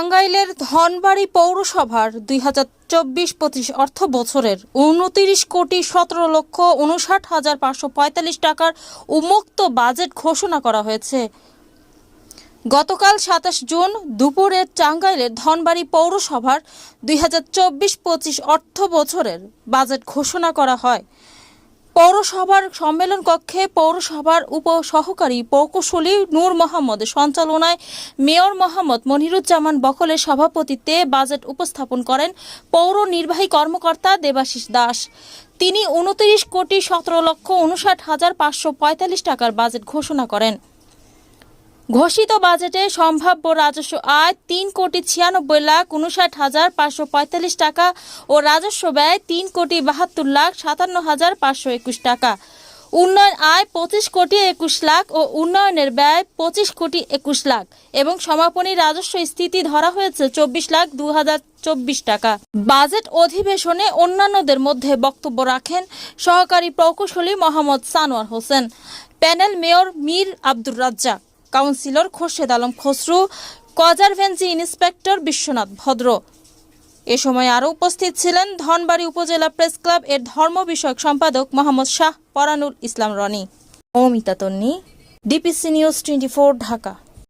টাঙ্গাইলের ধনবাড়ি পৌরসভার দুই হাজার চব্বিশ পঁচিশ অর্থ বছরের উনতিরিশ কোটি সতেরো লক্ষ উনষাট হাজার পাঁচশো পঁয়তাল্লিশ টাকার উন্মুক্ত বাজেট ঘোষণা করা হয়েছে। গতকাল সাতাশ জুন দুপুরে টাঙ্গাইলের ধনবাড়ি পৌরসভার দুই হাজার চব্বিশ পঁচিশ অর্থ বছরের বাজেট ঘোষণা করা হয়। পৌরসভার সম্মেলন কক্ষে পৌরসভার উপ সহকারী প্রকৌশলী নূর মোহাম্মদ, সঞ্চালনায় মেয়র মোহাম্মদ মনিরুজ্জামান বকলের সভাপতিত্বে বাজেট উপস্থাপন করেন পৌর নির্বাহী কর্মকর্তা দেবাশিস দাস। তিনি উনত্রিশ কোটি সতেরো লক্ষ উনষাট হাজার পাঁচশো পঁয়তাল্লিশ টাকার বাজেট ঘোষণা করেন। ঘোষিত বাজেটে সম্ভাব্য রাজস্ব আয় তিন কোটি ছিয়ানব্বই লাখ উনষাট হাজার পাঁচশো পঁয়তাল্লিশ টাকা ও রাজস্ব ব্যয় তিন কোটি বাহাত্তর লাখ সাতান্ন হাজার পাঁচশো একুশ টাকা। উন্নয়ন আয় পঁচিশ কোটি একুশ লাখ ও উন্নয়নের ব্যয় পঁচিশ কোটি একুশ লাখ এবং সমাপনী রাজস্ব স্থিতি ধরা হয়েছে চব্বিশ লাখ দু হাজার চব্বিশ টাকা। বাজেট অধিবেশনে অন্যান্যদের মধ্যে বক্তব্য রাখেন সহকারী প্রকৌশলী Mohammad Sanowar Hossain. Panel mayor Mir Abdur Razzak. Councillor Khorshed Alam Khasru conservancy inspector Biswanath Bhadra. এ সময় আরও উপস্থিত ছিলেন ধনবাড়ি উপজেলা প্রেস ক্লাব এর ধর্ম বিষয়ক সম্পাদক Mohammad Shah Paranul Islam Rony. Amita Tonni, DPC news twenty Dhaka.